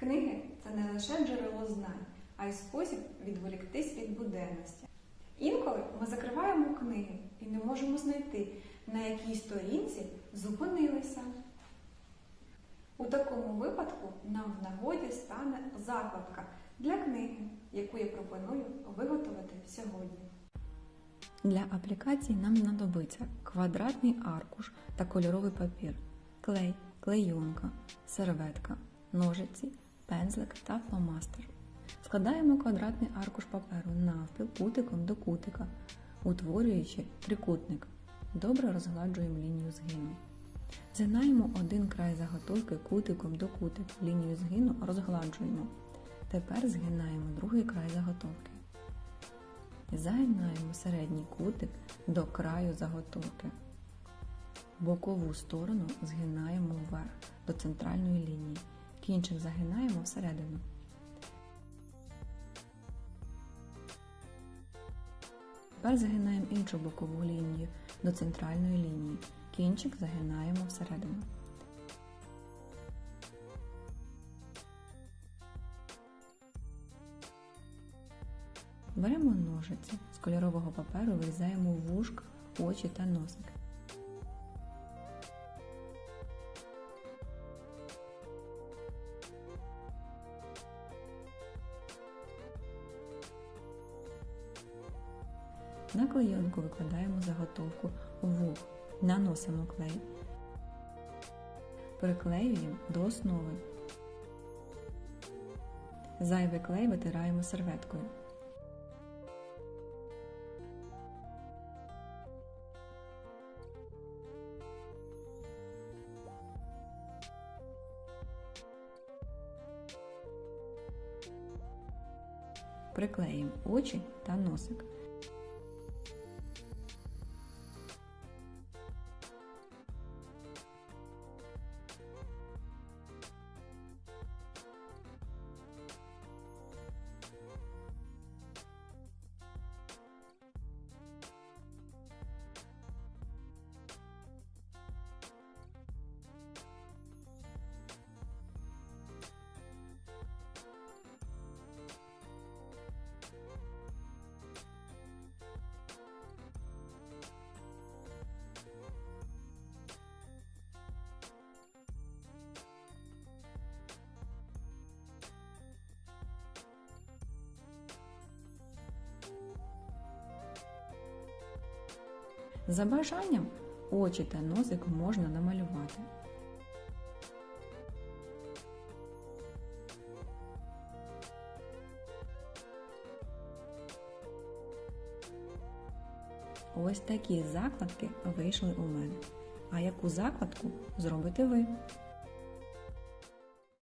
Книги це не лише джерело знань, а й спосіб відволіктись від буденності. Інколи ми закриваємо книги і не можемо знайти, на якій сторінці зупинилися. У такому випадку нам в нагоді стане закладка для книги, яку я пропоную виготовити сьогодні. Для аплікації нам знадобиться квадратний аркуш та кольоровий папір, клей, клейонка, серветка, ножиці, пензлик та фломастер. Складаємо квадратний аркуш паперу навпіл кутиком до кутика, утворюючи трикутник. Добре розгладжуємо лінію згину. Згинаємо один край заготовки кутиком до кутика. Лінію згину розгладжуємо. Тепер згинаємо другий край заготовки. Загинаємо середній кутик до краю заготовки. Бокову сторону згинаємо вверх до центральної лінії. Кінчик загинаємо всередину. Тепер загинаємо іншу бокову лінію до центральної лінії. Кінчик загинаємо всередину. Беремо ножиці, з кольорового паперу вирізаємо вушка, очі та носик. На клейонку викладаємо заготовку вух, наносимо клей, приклеюємо до основи. Зайвий клей витираємо серветкою. Приклеїмо очі та носик. За бажанням очі та носик можна намалювати. Ось такі закладки вийшли у мене. А яку закладку зробите ви?